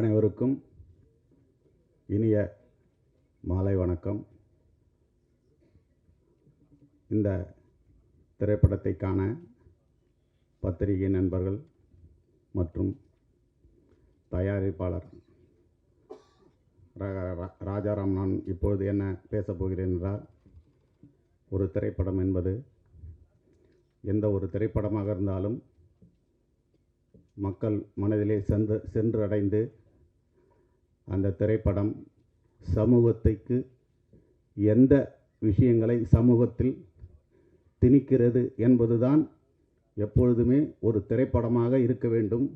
அனைவருக்கும் இனிய மாலை வணக்கம். இந்த திரைப்படத்தை காண பத்திரிகை நண்பர்கள் மற்றும் தயாரிப்பாளர் ராஜாராம் நான் இப்பொழுது என்ன பேசப் போகிறேன் என்றால் ஒரு திரைப்படம் என்பது எந்த ஒரு திரைப்படமாக இருந்தாலும் மக்கள் மனதிலே சென்று சென்று அடைந்து அந்த திரைப்படம் சமூகத்துக்கு எந்த விஷயங்களை சமூகத்தில் திணிக்கிறது என்பதுதான் எப்பொழுதுமே ஒரு திரைப்படமாக இருக்க வேண்டும்.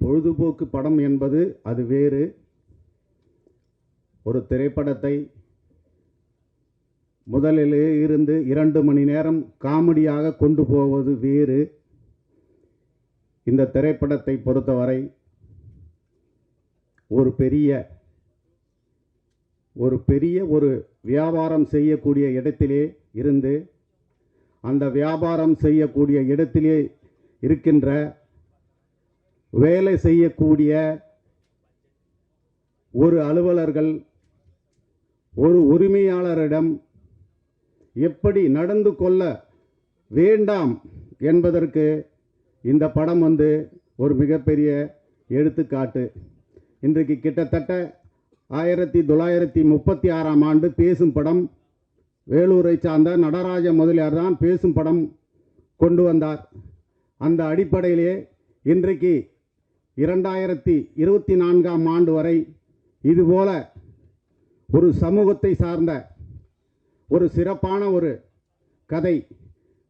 பொழுதுபோக்கு படம் என்பது அது வேறு. ஒரு திரைப்படத்தை முதலிலே இருந்து இரண்டு மணி நேரம் காமெடியாக கொண்டு போவது வேறு. இந்த திரைப்படத்தை பொறுத்தவரை ஒரு பெரிய ஒரு பெரிய ஒரு வியாபாரம் செய்யக்கூடிய இடத்திலே இருந்து அந்த வியாபாரம் செய்யக்கூடிய இடத்திலே இருக்கின்ற வேலை செய்யக்கூடிய ஒரு அலுவலர்கள் ஒரு உரிமையாளரிடம் எப்படி நடந்து கொள்ள வேண்டாம் என்பதற்கு இந்த படம் வந்து ஒரு மிகப்பெரிய எடுத்துக்காட்டு. இன்றைக்கு கிட்டத்தட்ட ஆயிரத்தி தொள்ளாயிரத்தி முப்பத்தி ஆறாம் ஆண்டு பேசும் படம் வேலூரை சார்ந்த நடராஜ முதலியார் தான் பேசும் படம் கொண்டு வந்தார். அந்த அடிப்படையிலே இன்றைக்கு இரண்டாயிரத்தி இருபத்தி நான்காம் ஆண்டு வரை இதுபோல ஒரு சமூகத்தை சார்ந்த ஒரு சிறப்பான ஒரு கதை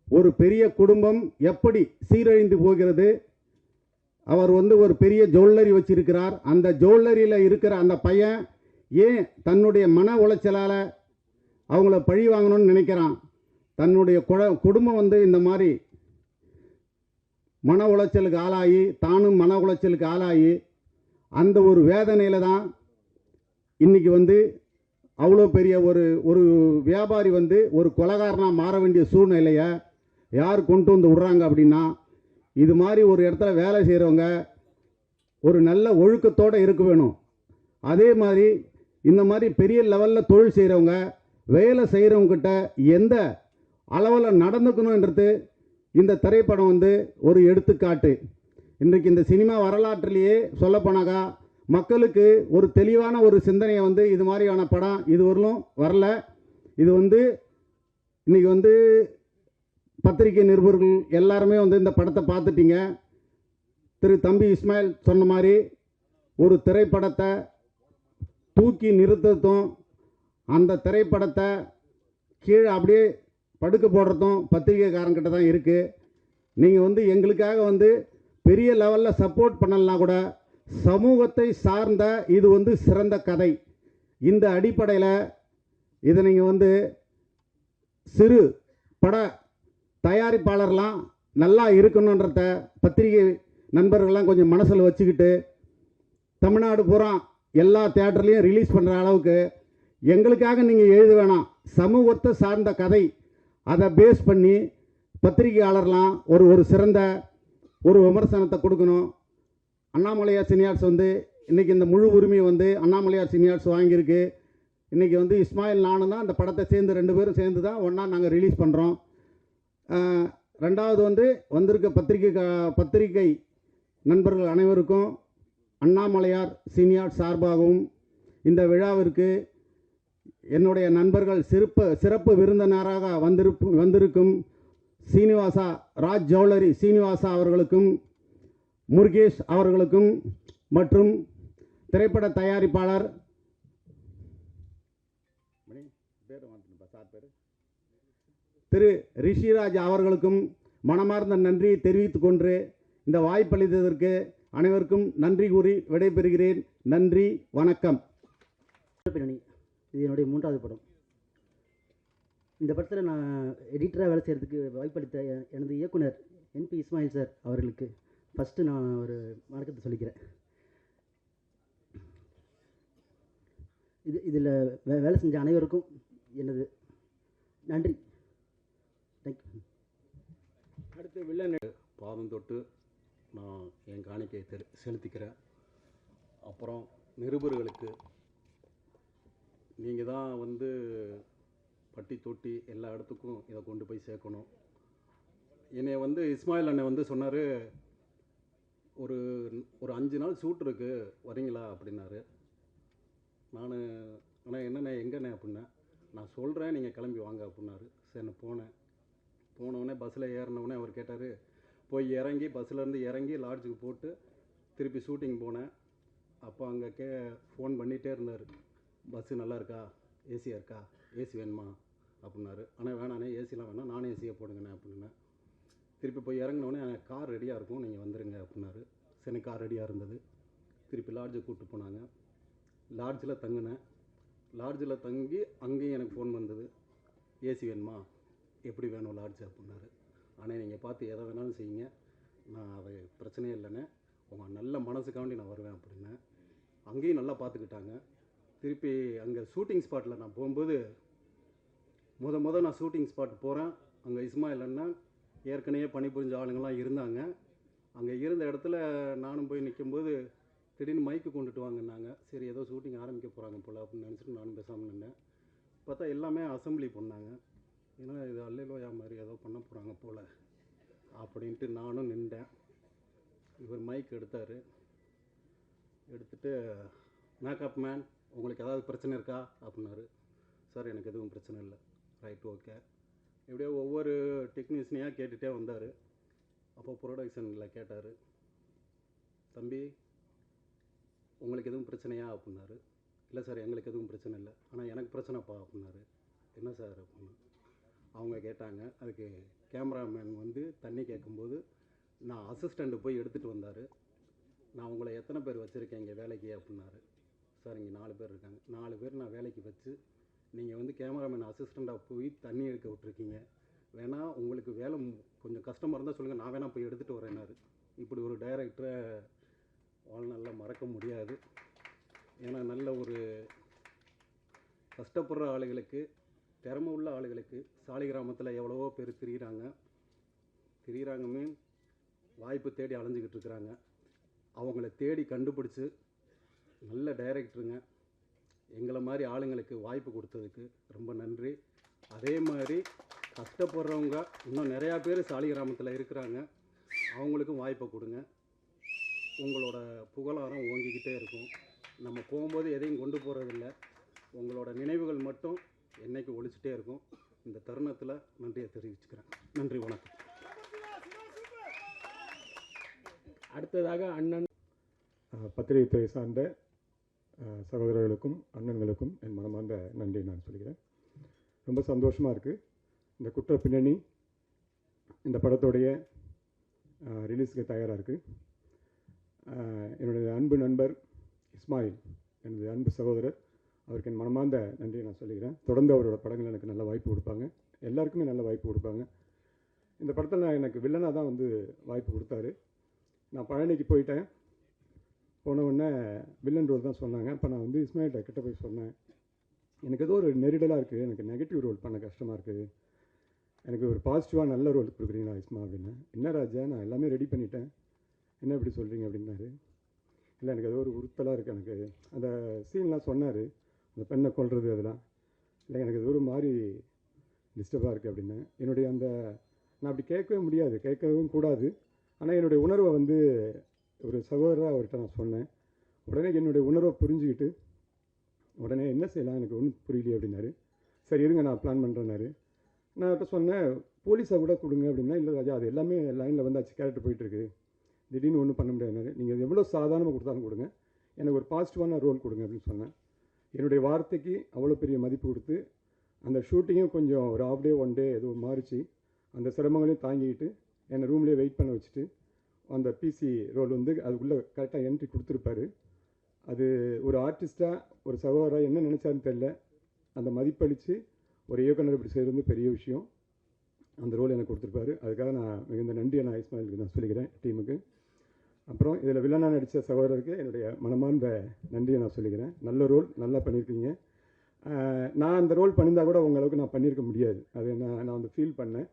ஒரு பெரிய குடும்பம் எப்படி சீரழிந்து போகிறது அவர் வந்து ஒரு பெரிய ஜுவல்லரி வச்சிருக்கிறார். அந்த ஜுவல்லரியில் இருக்கிற அந்த பையன் ஏன் தன்னுடைய மன உளைச்சலால் அவங்கள பழி வாங்கணும்னு நினைக்கிறான்? தன்னுடைய குழ- குடும்பம் வந்து இந்த மாதிரி மன உளைச்சலுக்கு ஆளாகி தானும் மன உளைச்சலுக்கு ஆளாகி அந்த ஒரு வேதனையில் தான் இன்றைக்கி வந்து அவ்வளோ பெரிய ஒரு ஒரு வியாபாரி வந்து ஒரு கொலகாரனாக மாற வேண்டிய சூழ்நிலையை யார் கொண்டு வந்து விடுறாங்க அப்படின்னா இது மாதிரி ஒரு இடத்துல வேலை செய்கிறவங்க ஒரு நல்ல ஒழுக்கத்தோடு இருக்க வேணும். அதே மாதிரி இந்த மாதிரி பெரிய லெவலில் தொழில் செய்கிறவங்க வேலை செய்கிறவங்ககிட்ட எந்த அளவில் நடந்துக்கணுன்றது இந்த திரைப்படம் வந்து ஒரு எடுத்துக்காட்டு. இன்றைக்கு இந்த சினிமா வரலாற்றிலேயே சொல்லப்போனாக்கா மக்களுக்கு ஒரு தெளிவான ஒரு சிந்தனையை வந்து இது மாதிரியான படம் இதுவரையிலும் வரல. இது வந்து இன்றைக்கி வந்து பத்திரிகை நிருபர்கள் எல்லாருமே வந்து இந்த படத்தை பார்த்துட்டீங்க. திரு தம்பி இஸ்மாயில் சொன்ன மாதிரி ஒரு திரைப்படத்தை தூக்கி நிறுத்ததும் அந்த திரைப்படத்தை கீழே அப்படியே படுக்க போடுறதும் பத்திரிகைக்காரங்கிட்ட தான் இருக்குது நீங்கள் வந்து எங்களுக்காக வந்து பெரிய லெவலில் சப்போர்ட் பண்ணலனா கூட சமூகத்தை சார்ந்த இது வந்து சிறந்த கதை. இந்த அடிப்படையில் இதை நீங்கள் வந்து சிறு பட தயாரிப்பாளர்லாம் நல்லா இருக்கணுன்றத பத்திரிகை நண்பர்கள்லாம் கொஞ்சம் மனசில் வச்சுக்கிட்டு தமிழ்நாடு பூரா எல்லா தேட்டர்லேயும் ரிலீஸ் பண்ணுற அளவுக்கு எங்களுக்காக நீங்கள் எழுத வேணாம். சமூகத்தை சார்ந்த கதை. அதை பேஸ் பண்ணி பத்திரிகையாளர்லாம் ஒரு ஒரு சிறந்த ஒரு விமர்சனத்தை கொடுக்கணும். அண்ணாமலையார் சினியார்ஸ் வந்து இன்றைக்கி இந்த முழு உரிமையை வந்து அண்ணாமலையார் சீனியார்ஸ் வாங்கியிருக்கு. இன்றைக்கி வந்து இஸ்மாயில் நானும் தான் அந்த படத்தை சேர்ந்து ரெண்டு பேரும் சேர்ந்து தான் ஒன்றா நாங்கள் ரிலீஸ் பண்ணுறோம் ரெண்டாவது வந்து வந்திருக்க பத்திரிகை பத்திரிகை நண்பர்கள் அனைவருக்கும் அண்ணாமலையார் சீனியார் சார்பாகவும் இந்த விழாவிற்கு என்னுடைய நண்பர்கள் சிறப்பு சிறப்பு விருந்தினராக வந்திருக்கும் வந்திருக்கும் சீனிவாசா ராஜ் ஜவுளரி சீனிவாசா அவர்களுக்கும் முருகேஷ் அவர்களுக்கும் மற்றும் திரைப்பட தயாரிப்பாளர் திரு ரிஷிராஜ் அவர்களுக்கும் மனமார்ந்த நன்றியை தெரிவித்துக் கொண்டு இந்த வாய்ப்பளித்ததற்கு அனைவருக்கும் நன்றி கூறி விடைபெறுகிறேன். நன்றி வணக்கம். பின்னணி இது என்னுடைய மூன்றாவது படம். இந்த படத்தில் நான் எடிட்டராக வேலை செய்கிறதுக்கு வாய்ப்பளித்த எனது இயக்குனர் என்பி இஸ்மாயில் சார் அவர்களுக்கு ஃபஸ்ட்டு நான் ஒரு வணக்கத்தை சொல்லிக்கிறேன். இது இதில் வே வேலை செஞ்ச அனைவருக்கும் எனது நன்றி. அடுத்து வில்லன் பாதம் தொட்டு நான் என் காணிக்கையை தெரு செலுத்திக்கிறேன். அப்புறம் நிருபர்களுக்கு நீங்கள் தான் வந்து பட்டி தொட்டி எல்லா இடத்துக்கும் இதை கொண்டு போய் சேர்க்கணும். என்னை வந்து இஸ்மாயில் அண்ணன் வந்து சொன்னார் ஒரு ஒரு அஞ்சு நாள் ஷூட் இருக்குது வரீங்களா? அப்படின்னாரு. நான் அண்ணா என்னண்ணே எங்கண்ணே? அப்படின்னேன். நான் சொல்கிறேன் நீங்கள் கிளம்பி வாங்க அப்படின்னாரு. சரி நான் போனேன். போனவுடனே பஸ்ஸில் ஏறினவுடனே அவர் கேட்டார் போய் இறங்கி பஸ்ஸிலேருந்து இறங்கி லாட்ஜுக்கு போட்டு திருப்பி ஷூட்டிங் போனேன். அப்போ அங்கே கே ஃபோன் பண்ணிகிட்டே இருந்தார். பஸ்ஸு நல்லா இருக்கா? ஏசியாக இருக்கா? ஏசி வேணுமா? அப்படின்னாரு ஆனால் வேணாண்ணே ஏசிலாம் வேணாம். நான் ஏசியை போடுங்கண்ணே அப்படின்னேன் திருப்பி போய் இறங்கினோடனே கார் ரெடியாக இருக்கும். நீங்கள் வந்துடுங்க அப்படின்னாரு சரி கார் ரெடியாக இருந்தது. திருப்பி லாட்ஜுக்கு கூப்பிட்டு போனாங்க. லாட்ஜில் தங்கினேன். லாட்ஜில் தங்கி அங்கேயும் எனக்கு ஃபோன் வந்தது. ஏசி வேணுமா? எப்படி வேணும் லாட்ஜ் அப்படின்னாரு ஆனால் நீங்கள் பார்த்து எதை வேணாலும் செய்யுங்க. நான் அது பிரச்சனையே இல்லைண்ணே. உங்கள் நல்ல மனசுக்காண்டி நான் வருவேன் அப்படின்னேன். அங்கேயும் நல்லா பார்த்துக்கிட்டாங்க. திருப்பி அங்கே ஷூட்டிங் ஸ்பாட்டில் நான் போகும்போது முத முத நான் ஷூட்டிங் ஸ்பாட் போகிறேன் அங்கே இஸ்மாயில் அண்ணன் ஏற்கனவே பணிபுரிஞ்ச ஆளுங்கள்லாம் இருந்தாங்க. அங்கே இருந்த இடத்துல நானும் போய் நிற்கும்போது திடீர்னு மைக்கு கொண்டுட்டு வாங்கினாங்க. சரி ஏதோ ஷூட்டிங் ஆரம்பிக்க போகிறாங்க போல் அப்படின்னு நினச்சிட்டு நானும் பேசாமல் நின்றேன் பார்த்தா எல்லாமே அசம்பிளி பண்ணாங்க. ஏன்னா இது அல்லையிலோயா மாதிரி ஏதோ பண்ண போகிறாங்க போல் அப்படின்ட்டு நானும் நின்றேன். இவர் மைக் எடுத்தார். எடுத்துட்டு மேக்கப் மேன் உங்களுக்கு ஏதாவது பிரச்சனை இருக்கா? அப்படின்னாரு. சார் எனக்கு எதுவும் பிரச்சனை இல்லை. ரைட் ஓகே இப்படியே ஒவ்வொரு டெக்னீஷியனையாக கேட்டுகிட்டே வந்தார். அப்போ ப்ரொடக்ஷனில் கேட்டார். தம்பி உங்களுக்கு எதுவும் பிரச்சனையா? அப்படின்னாரு. இல்லை சார் எங்களுக்கு எதுவும் பிரச்சனை இல்லை. ஆனால் எனக்கு பிரச்சனைப்பா? அப்படின்னாரு. என்ன சார் அப்படின்னு. அவங்க கேட்டாங்க. அதுக்கு கேமராமேன் வந்து தண்ணி கேட்கும்போது நான் அசிஸ்டண்ட்டு போய் எடுத்துகிட்டு வந்தார். நான் உங்களை எத்தனை பேர் வச்சுருக்கேன் இங்கே வேலைக்கு? அப்படின்னாரு. சார் இங்கே நாலு பேர் இருக்காங்க. நாலு பேர் நான் வேலைக்கு வச்சு நீங்கள் வந்து கேமராமேன் அசிஸ்டண்ட்டாக போய் தண்ணி எடுக்க விட்ருக்கீங்க வேணால் உங்களுக்கு வேலை கொஞ்சம் கஷ்டமாக இருந்தால் சொல்லுங்கள் நான் வேணால் போய் எடுத்துகிட்டு வரேன்னாரு. இப்படி ஒரு டைரக்டரை வாழ்நாளில் மறக்க முடியாது. ஏன்னா நல்ல ஒரு கஷ்டப்படுற ஆளுகளுக்கு திறமை உள்ள ஆளுகளுக்கு சாலை கிராமத்தில் எவ்வளவோ பேர் திரியிறாங்க. திரியிறாங்க மீன் வாய்ப்பு தேடி அலைஞ்சிக்கிட்டு இருக்கிறாங்க. அவங்கள தேடி கண்டுபிடிச்சி நல்ல டைரக்டருங்க. எங்களை மாதிரி ஆளுங்களுக்கு வாய்ப்பு கொடுத்ததுக்கு ரொம்ப நன்றி. அதே மாதிரி கஷ்டப்படுறவங்க இன்னும் நிறையா பேர் சாலி கிராமத்தில் இருக்கிறாங்க. அவங்களுக்கும் வாய்ப்பை கொடுங்க. உங்களோட புகழாரம் ஓங்கிக்கிட்டே இருக்கும். நம்ம போகும்போது எதையும் கொண்டு போகிறதில்ல உங்களோட நினைவுகள் மட்டும் என்னைக்கு ஒழிச்சிட்டே இருக்கும். இந்த தருணத்தில் நன்றியை தெரிவிச்சுக்கிறேன். நன்றி வணக்கம். அடுத்ததாக அண்ணன். அஹ், பத்திரிகைத்துறை சார்ந்த சகோதரர்களுக்கும் அண்ணன்களுக்கும் என் மனமார்ந்த நன்றி நான் சொல்கிறேன். ரொம்ப சந்தோஷமாக இருக்குது இந்த குற்ற பின்னணி இந்த படத்துடைய ரிலீஸுக்கு தயாராக இருக்குது என்னுடைய அன்பு நண்பர் இஸ்மாயில் எனது அன்பு சகோதரர் அவருக்கு என் மனமார்ந்த நன்றியை நான் சொல்லிக்கிறேன். தொடர்ந்து அவரோட படங்கள் எனக்கு நல்ல வாய்ப்பு கொடுப்பாங்க. எல்லாருக்குமே நல்ல வாய்ப்பு கொடுப்பாங்க. இந்த படத்தில் நான் எனக்கு வில்லனாக தான் வந்து வாய்ப்பு கொடுத்தாரு. நான் பழனிக்கு போயிட்டேன். போன உடனே வில்லன் ரோல் தான் சொன்னாங்க. அப்போ நான் வந்து இஸ்மாயில்கிட்ட கிட்ட போய் சொன்னேன். எனக்கு ஏதோ ஒரு நெரிடலாக இருக்குது எனக்கு நெகட்டிவ் ரோல் பண்ண கஷ்டமாக இருக்குது எனக்கு ஒரு பாசிட்டிவாக நல்ல ரோல் கொடுக்குறீங்களா இஸ்மா அப்படின்னு. என்ன ராஜா நான் எல்லாமே ரெடி பண்ணிட்டேன். என்ன இப்படி சொல்கிறீங்க அப்படின்னாரு. இல்லை எனக்கு ஏதோ ஒரு உறுத்தலாக இருக்குது எனக்கு. அந்த சீன்லாம் சொன்னார். அந்த பெண்ணை கொள்வது அதெல்லாம். இல்லை எனக்கு இது ஒரு மாதிரி டிஸ்டர்பாக இருக்குது அப்படின்னு. என்னுடைய அந்த நான் அப்படி கேட்கவே முடியாது. கேட்கவும் கூடாது. ஆனால் என்னுடைய உணர்வை வந்து ஒரு சகோதரராக அவர்கிட்ட நான் சொன்னேன். உடனே என்னுடைய உணர்வை புரிஞ்சுக்கிட்டு உடனே என்ன செய்யலாம்? எனக்கு ஒன்றும் புரியலையே அப்படின்னாரு. சரி இருங்க நான் பிளான் பண்ணுறேன்னாரு நான் அவர்கிட்ட சொன்னேன் போலீஸை கூட கொடுங்க அப்படின்னா இல்லை ராஜா அது எல்லாமே லைனில் வந்தாச்சு கேரக்டர் போயிட்டுருக்கு. திடீர்னு ஒன்றும் பண்ண முடியாதுனாரு நீங்கள் எவ்வளோ சாதாரணமாக கொடுத்தாலும் கொடுங்க. எனக்கு ஒரு பாசிட்டிவான ரோல் கொடுங்க அப்படின்னு சொன்னேன். என்னுடைய வார்த்தைக்கு அவ்வளோ பெரிய மதிப்பு கொடுத்து அந்த ஷூட்டிங்கும் கொஞ்சம் ஒரு ஆஃப் டே ஒன் டே ஏதோ மாறிச்சு. அந்த சிரமங்களையும் தாங்கிக்கிட்டு என்னை ரூம்லேயே வெயிட் பண்ண வச்சுட்டு அந்த பிசி ரோல் வந்து அதுக்குள்ளே கரெக்டாக என்ட்ரி கொடுத்துருப்பாரு. அது ஒரு ஆர்டிஸ்ட்டாக ஒரு சகோதராக என்ன நினச்சாருன்னு தெரில அந்த மதிப்பளித்து ஒரு இயக்குனர் இப்படி செய்கிறது பெரிய விஷயம். அந்த ரோல் எனக்கு கொடுத்துருப்பாரு. அதுக்காக நான் மிகுந்த நன்றியை நான் இஸ்மாயிலுக்கு நான் சொல்லிக்கிறேன் டீமுக்கு அப்புறம் இதில் வில்லனாக நடித்த சகோதரருக்கு என்னுடைய மனமார்ந்த நன்றியை நான் சொல்லிக்கிறேன். நல்ல ரோல் நல்லா பண்ணியிருக்கீங்க நான் அந்த ரோல் பண்ணியிருந்தா கூட உங்களவுக்கு நான் பண்ணியிருக்க முடியாது. அது நான் நான் வந்து ஃபீல் பண்ணேன்.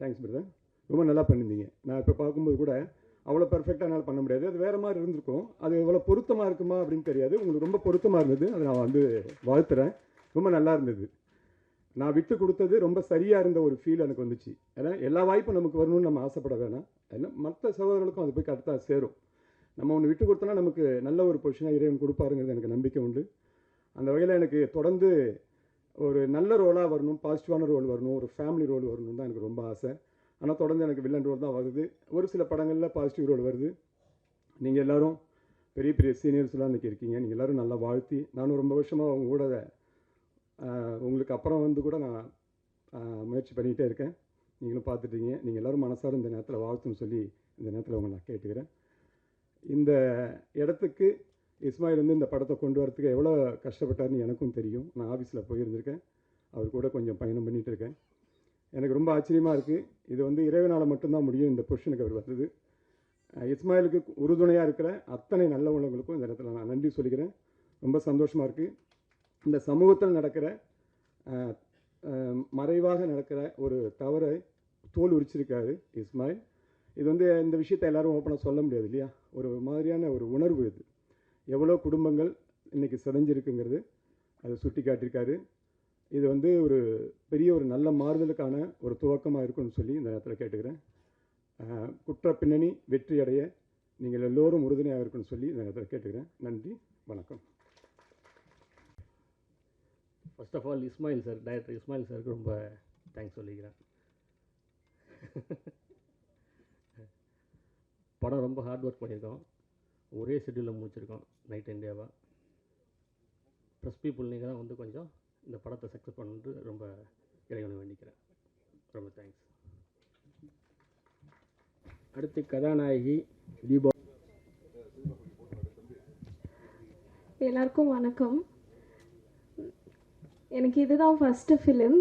தேங்க்ஸ் பிரதர் ரொம்ப நல்லா பண்ணியிருந்தீங்க நான் இப்போ பார்க்கும்போது கூட அவ்வளோ பெர்ஃபெக்டாக என்னால் பண்ண முடியாது. அது வேறு மாதிரி இருந்திருக்கும். அது எவ்வளோ பொருத்தமாக இருக்குமா அப்படின்னு தெரியாது. உங்களுக்கு ரொம்ப பொருத்தமாக இருந்தது. அதை நான் வந்து வாழ்த்துறேன். ரொம்ப நல்லா இருந்தது. நான் விட்டு கொடுத்தது ரொம்ப சரியாக இருந்த ஒரு ஃபீல் எனக்கு வந்துச்சு. ஏன்னா எல்லா வாய்ப்பும் நமக்கு வரணும்னு நம்ம ஆசைப்பட வேணாம். ஏன்னா மற்ற சகோதரர்களுக்கும் அது போய் கரெக்டாக சேரும். நம்ம ஒன்று விட்டு கொடுத்தோன்னா நமக்கு நல்ல ஒரு பொசிஷனாக இறைவன் கொடுப்பாருங்கிறது எனக்கு நம்பிக்கை உண்டு. அந்த வகையில் எனக்கு தொடர்ந்து ஒரு நல்ல ரோலாக வரணும் பாசிட்டிவான ரோல் வரணும் ஒரு ஃபேமிலி ரோல் வரணும் தான் எனக்கு ரொம்ப ஆசை. ஆனால் தொடர்ந்து எனக்கு வில்லன் ரோல் தான் வருது. ஒரு சில படங்களில் பாசிட்டிவ் ரோல் வருது. நீங்கள் எல்லாரும் பெரிய பெரிய சீனியர்ஸ்லாம் இன்றைக்கி இருக்கீங்க. நீங்கள் எல்லோரும் நல்லா வாழ்த்தி நானும் ரொம்ப வருஷமாக அவங்க கூட உங்களுக்கு அப்புறம் வந்து கூட நான் முயற்சி பண்ணிகிட்டே இருக்கேன். நீங்களும் பார்த்துட்டீங்க. நீங்கள் எல்லோரும் மனசார இந்த நேரத்தில் வாழ்த்துன்னு சொல்லி இந்த நேரத்தில் உங்களை நான் கேட்டுக்கிறேன். இந்த இடத்துக்கு இஸ்மாயில் வந்து இந்த படத்தை கொண்டு வரத்துக்கு எவ்வளோ கஷ்டப்பட்டாருன்னு எனக்கும் தெரியும். நான் ஆஃபீஸில் போயிருந்திருக்கேன். அவர் கூட கொஞ்சம் பயணம் பண்ணிகிட்டு இருக்கேன். எனக்கு ரொம்ப ஆச்சரியமாக இருக்குது இது வந்து இறைவனால் மட்டும்தான் முடியும் இந்த பொஷனுக்கு அவர் வந்தது. இஸ்மாயிலுக்கு உறுதுணையாக இருக்கிற அத்தனை நல்ல உள்ளவங்களுக்கும் இந்த இடத்துல நான் நன்றி சொல்லிக்கிறேன். ரொம்ப சந்தோஷமாக இருக்குது இந்த சமூகத்தில் நடக்கிற மறைவாக நடக்கிற ஒரு தவறை தோல் உரிச்சிருக்காரு இஸ்மாயில். இது வந்து இந்த விஷயத்தை எல்லாரும் ஓப்பனாக சொல்ல முடியாது இல்லையா? ஒரு மாதிரியான ஒரு உணர்வு இது. எவ்வளோ குடும்பங்கள் இன்றைக்கி சிதைஞ்சிருக்குங்கிறது அதை சுட்டி காட்டியிருக்காரு. இது வந்து ஒரு பெரிய ஒரு நல்ல மாறுதலுக்கான ஒரு துவக்கமாக இருக்கும்னு சொல்லி இந்த நேரத்தில் கேட்டுக்கிறேன். குற்ற பின்னணி வெற்றி அடைய நீங்கள் எல்லோரும் உறுதுணையாக இருக்குன்னு சொல்லி இந்த நேரத்தில் கேட்டுக்கிறேன். நன்றி வணக்கம். First of all Ismail sir director Ismail சாருக்கு ரொம்ப தேங்க்ஸ் சொல்லிக்கிறேன். படம் ரொம்ப ஹார்ட் ஒர்க் பண்ணியிருக்கோம். ஒரே ஷெட்யூலில் முடிச்சிருக்கோம் நைட் இந்தியாவாக ப்ரெஸ் பீப்புள் நீங்கள் தான் வந்து கொஞ்சம் இந்த படத்தை சக்ஸஸ் பண்ணிட்டு ரொம்ப இறைவனை வேண்டிக்கிறேன். ரொம்ப தேங்க்ஸ் அடுத்து கதாநாயகி தீபா. எல்லாருக்கும் வணக்கம். எனக்கு இதுதான் ஃபஸ்ட்டு ஃபிலிம்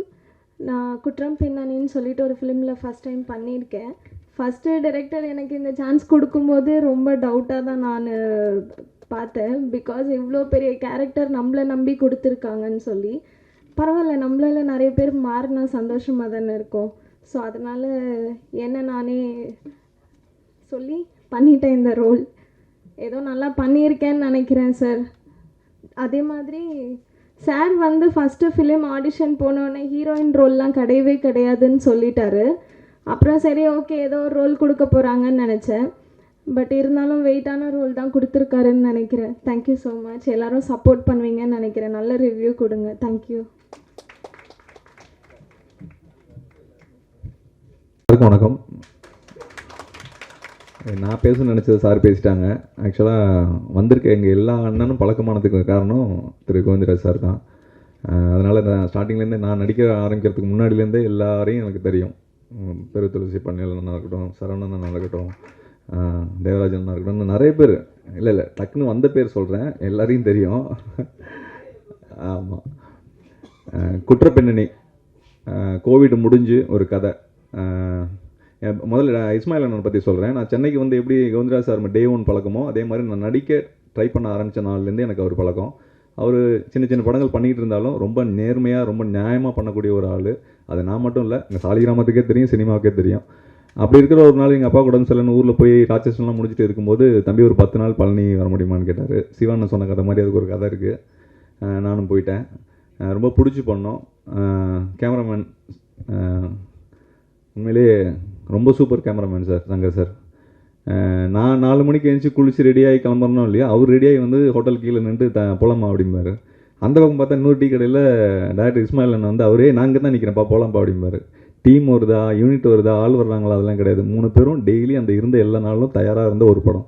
நான் குற்றம் பின்னணின்னு சொல்லிட்டு ஒரு ஃபிலிமில் ஃபஸ்ட் டைம் பண்ணியிருக்கேன். ஃபஸ்ட்டு டைரக்டர் எனக்கு இந்த சான்ஸ் கொடுக்கும்போது ரொம்ப டவுட்டாக தான் நான் பார்த்தேன். பிகாஸ் இவ்வளோ பெரிய கேரக்டர் நம்மளை நம்பி கொடுத்துருக்காங்கன்னு சொல்லி. பரவாயில்ல நம்மளால நிறைய பேர் மாறினா சந்தோஷமாக தானே இருக்கும். ஸோ அதனால் என்ன நானே சொல்லி பண்ணிட்டேன் இந்த ரோல் ஏதோ நல்லா பண்ணியிருக்கேன்னு நினைக்கிறேன் சார் அதே மாதிரி சார் வந்து ஃபஸ்ட்டு ஃபிலிம் ஆடிஷன் போனோடனே ஹீரோயின் ரோல்லாம் கிடையவே கிடையாதுன்னு சொல்லிட்டாரு. அப்புறம் சரி ஓகே ஏதோ ஒரு ரோல் கொடுக்க போகிறாங்கன்னு நினச்சேன். பட் இருந்தாலும் வெயிட்டான ரோல் தான் கொடுத்துருக்காருன்னு நினைக்கிறேன். தேங்க்யூ ஸோ மச் எல்லோரும் சப்போர்ட் பண்ணுவீங்கன்னு நினைக்கிறேன். நல்ல ரிவ்யூ கொடுங்க. தேங்க்யூ வணக்கம். நான் பேச நினச்சது சார் பேசிட்டாங்க. ஆக்சுவலாக வந்திருக்க எங்கள் எல்லா அண்ணனும் பழக்கமானதுக்கு காரணம் திரு கோவிந்தராஜ் சார் தான். அதனால் நான் ஸ்டார்டிங்லேருந்தே நான் நடிக்க ஆரம்பிக்கிறதுக்கு முன்னாடிலேருந்தே எல்லாரையும் எனக்கு தெரியும். பெரு துளசி பண்ணையில் இருக்கட்டும் சரவணன் இருக்கட்டும் ஆஹ், தேவராஜன் இருக்கட்டும் நிறைய பேர். இல்லை இல்லை டக்குன்னு வந்த பேர் சொல்கிறேன் எல்லாரையும் தெரியும். ஆமாம் குற்றப்பின்னணி கோவிட் முடிஞ்சு ஒரு கதை. முதல்ல இஸ்மாயில் அண்ணன் பற்றி சொல்கிறேன் நான் சென்னைக்கு வந்து எப்படி கோவிந்தராஜ் சார் டே ஒன் பழக்கமோ அதே மாதிரி நான் நடிக்க ட்ரை பண்ண ஆரம்பித்த நாள்லேருந்தே எனக்கு அவர் பழக்கம். அவர் சின்ன சின்ன படங்கள் பண்ணிக்கிட்டு இருந்தாலும் ரொம்ப நேர்மையாக ரொம்ப நியாயமாக பண்ணக்கூடிய ஒரு ஆள். அது நான் மட்டும் இல்லை எங்கள் சாலிகிராமத்துக்கே தெரியும் சினிமாவுக்கே தெரியும். அப்படி இருக்கிற ஒரு நாள் எங்கள் அப்பா கூட சிலன்னு ஊரில் போய் ராட்சஸ்லாம் முடிச்சுட்டு இருக்கும்போது தம்பி ஒரு பத்து நாள் பழனி வர முடியுமான்னு கேட்டார். சிவான்னு சொன்ன கதை மாதிரி அதுக்கு ஒரு கதை இருக்குது நானும் போயிட்டேன். ரொம்ப பிடிச்சி பண்ணோம். கேமராமேன் உண்மையிலேயே ரொம்ப super cameraman sir Shankar sir. நான் நாலு மணிக்கு எழுந்துச்சி குளிச்சு ரெடியாகி கிளம்புறனோ இல்லையா அவர் ரெடியாகி வந்து ஹோட்டல் கீழே நின்று த போலாமா அப்படிம்பாரு. அந்த பக்கம் பார்த்தா இன்னொரு டீ கடையில் டேரக்டர் இஸ்மாயில் அண்ணன் வந்து அவரே நாங்கள் தான் நிற்கிறேன்ப்பா போலாம்ப்பா அப்படிம்பாரு. டீம் வருதா யூனிட் வருதா ஆள் வர்றாங்களா அதெல்லாம் கிடையாது. மூணு பேரும் டெய்லி அந்த இருந்த எல்லா நாளும் தயாராக இருந்த ஒரு படம்.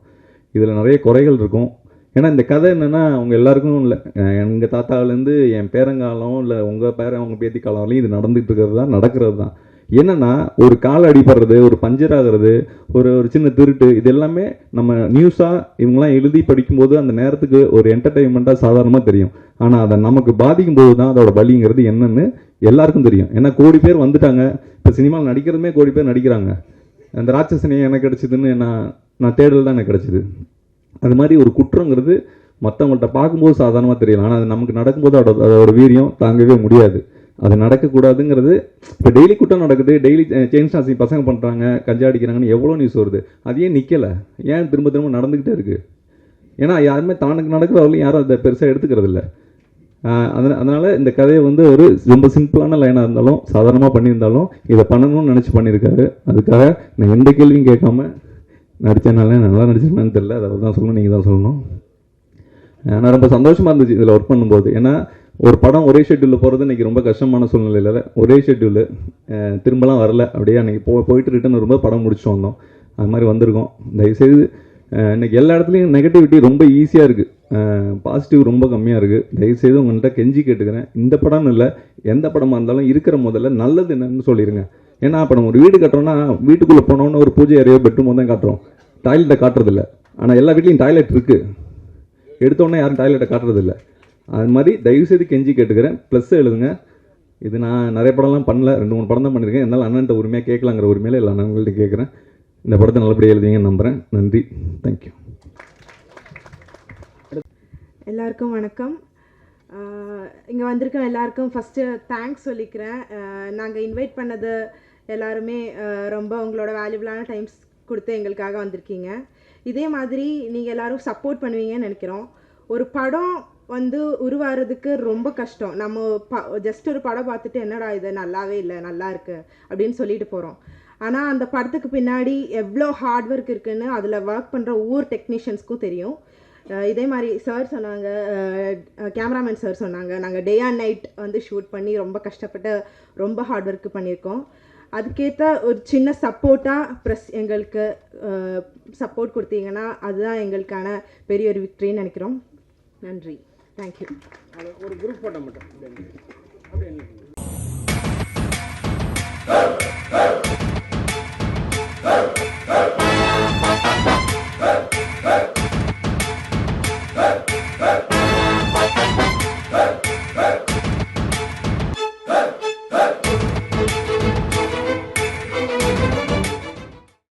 இதில் நிறைய குறைகள் இருக்கும். ஏன்னா இந்த கதை என்னென்னா அவங்க எல்லாருக்கும் இல்லை. எங்கள் தாத்தாவிலேருந்து என் பேரங்காலம் இல்லை உங்கள் பேரன் அவங்க பேத்தி காலம் வரையும் இது நடந்துகிட்டு இருக்கிறது தான் நடக்கிறது தான். என்னன்னா ஒரு கால் அடிபடுறது ஒரு பஞ்சர் ஆகிறது ஒரு ஒரு சின்ன திருட்டு இது எல்லாமே நம்ம நியூஸாக இவங்கெல்லாம் எழுதி படிக்கும்போது அந்த நேரத்துக்கு ஒரு என்டர்டெயின்மெண்ட்டாக சாதாரணமாக தெரியும். ஆனால் அதை நமக்கு பாதிக்கும் போது தான் அதோட வலிங்கிறது என்னன்னு எல்லாருக்கும் தெரியும். ஏன்னா கோடி பேர் வந்துட்டாங்க. இப்போ சினிமாவில் நடிக்கிறதுமே கோடி பேர் நடிக்கிறாங்க. அந்த ராட்சசனி எனக்கு கிடச்சிதுன்னு நான் நான் தேடல் தான் எனக்கு கிடச்சிது. அது மாதிரி ஒரு குற்றங்கிறது மற்றவங்கள்ட்ட பார்க்கும்போது சாதாரணமாக தெரியலாம் ஆனால் அது நமக்கு நடக்கும்போது அதோட அதோட வீரியம் தாங்கவே முடியாது. அது நடக்கக்கூடாதுங்கிறது இப்போ டெய்லி கூட்டம் நடக்குது டெய்லி செயின் ஸ்டாசிங் பசங்க பண்ணுறாங்க கஞ்சா அடிக்கிறாங்கன்னு எவ்வளோ நியூஸ் வருது? அது ஏன் நிற்கலை ஏன் திரும்ப திரும்ப நடந்துக்கிட்டே இருக்குது ஏன்னா யாருமே தானுக்கு நடக்கிறவர்களும் யாரும் அதை பெருசாக எடுத்துக்கிறது இல்லை. அதனால் அதனால் இந்த கதையை வந்து ஒரு ரொம்ப சிம்பிளான லைனாக இருந்தாலும் சாதாரணமாக பண்ணியிருந்தாலும் இதை பண்ணணும்னு நினச்சி பண்ணியிருக்காரு. அதுக்காக நான் எந்த கேள்வியும் கேட்காம நடித்தனால நல்லா நடிச்சிருக்கேன்னு தெரில அதை தான் சொல்லணும் நீங்கள் தான் சொல்லணும். ஆனால் ரொம்ப சந்தோஷமாக இருந்துச்சு இதில் ஒர்க் பண்ணும்போது. ஏன்னா ஒரு படம் ஒரே ஷெட்யூலில் போகிறது இன்றைக்கி ரொம்ப கஷ்டமான சூழ்நிலையில் ஒரே ஷெட்யூலு திரும்பலாம் வரல. அப்படியே அன்றைக்கி போ போயிட்டு ரிட்டன் வரும்போது படம் முடிச்சு வந்தோம். அது மாதிரி வந்திருக்கோம். தயவுசெய்து இன்றைக்கி இன்னைக்கு எல்லா இடத்துலையும் நெகட்டிவிட்டி ரொம்ப ஈஸியாக இருக்குது பாசிட்டிவ் ரொம்ப கம்மியாக இருக்குது தயவுசெய்து உங்கள்கிட்ட கெஞ்சி கேட்டுக்கிறேன். இந்த படம்னு இல்லை எந்த படமாக இருந்தாலும் இருக்கிற முதல்ல நல்லது என்னன்னு சொல்லிடுங்க ஏன்னா இப்போ நம்ம ஒரு வீடு கட்டுறோம்னா வீட்டுக்குள்ளே போனோன்னு ஒரு பூஜை அறையோ பெட்ரூமோ தான் காட்டுறோம். டாய்லெட்டை காட்டுறதில்ல. ஆனால் எல்லா வீட்லேயும் டாய்லெட் இருக்குது எடுத்தோடனே யாரும் டாய்லெட்டை காட்டுறதில்லை. அது மாதிரி தயவுசெய்து கெஞ்சி கேட்டுக்கிறேன். ப்ளஸ் எழுதுங்க. இது நான் நிறைய படம்லாம் பண்ணல. ரெண்டு மூணு படம் தான் பண்ணியிருக்கேன். என்னால் அண்ணன்ட்ட உரிமையாக கேட்கலாங்கிற உரிமையில எல்லா அண்ணன்கள்ட்ட கேட்குறேன். இந்த படத்தை நல்லபடியாக எழுதிங்கன்னு நம்புகிறேன் நன்றி. தேங்க்யூ எல்லாருக்கும் வணக்கம். இங்கே வந்திருக்கோம் எல்லாருக்கும் ஃபஸ்ட்டு தேங்க்ஸ் சொல்லிக்கிறேன். நாங்கள் இன்வைட் பண்ணது எல்லாருமே ரொம்ப உங்களோட வேல்யூபிளான டைம்ஸ் கொடுத்து எங்களுக்காக வந்திருக்கீங்க. இதே மாதிரி நீங்கள் எல்லோரும் சப்போர்ட் பண்ணுவீங்கன்னு நினைக்கிறோம். ஒரு படம் வந்து உருவாகிறதுக்கு ரொம்ப கஷ்டம். நம்ம ப ஜஸ்ட் ஒரு படம் பார்த்துட்டு என்னடா இது? நல்லாவே இல்லை நல்லா இருக்கு. அப்படின்னு சொல்லிட்டு போகிறோம் ஆனால் அந்த படத்துக்கு பின்னாடி எவ்வளோ ஹார்ட் ஒர்க் இருக்குன்னு அதில் ஒர்க் பண்ணுற ஒவ்வொரு டெக்னீஷியன்ஸ்க்கும் தெரியும். இதே மாதிரி சார் சொன்னாங்க கேமராமேன் சார் சொன்னாங்க நாங்கள் டே அண்ட் நைட் வந்து ஷூட் பண்ணி ரொம்ப கஷ்டப்பட்டு ரொம்ப ஹார்ட் ஒர்க் பண்ணியிருக்கோம். அதுக்கேற்ற ஒரு சின்ன சப்போர்ட்டாக ப்ரெஸ் எங்களுக்கு சப்போர்ட் கொடுத்தீங்கன்னா அதுதான் எங்களுக்கான பெரிய ஒரு விக்ட்ரின்னு நினைக்கிறோம். நன்றி. தேங்க்யூ ஒரு குரூப் போட்டோ மட்டும். அப்படியே.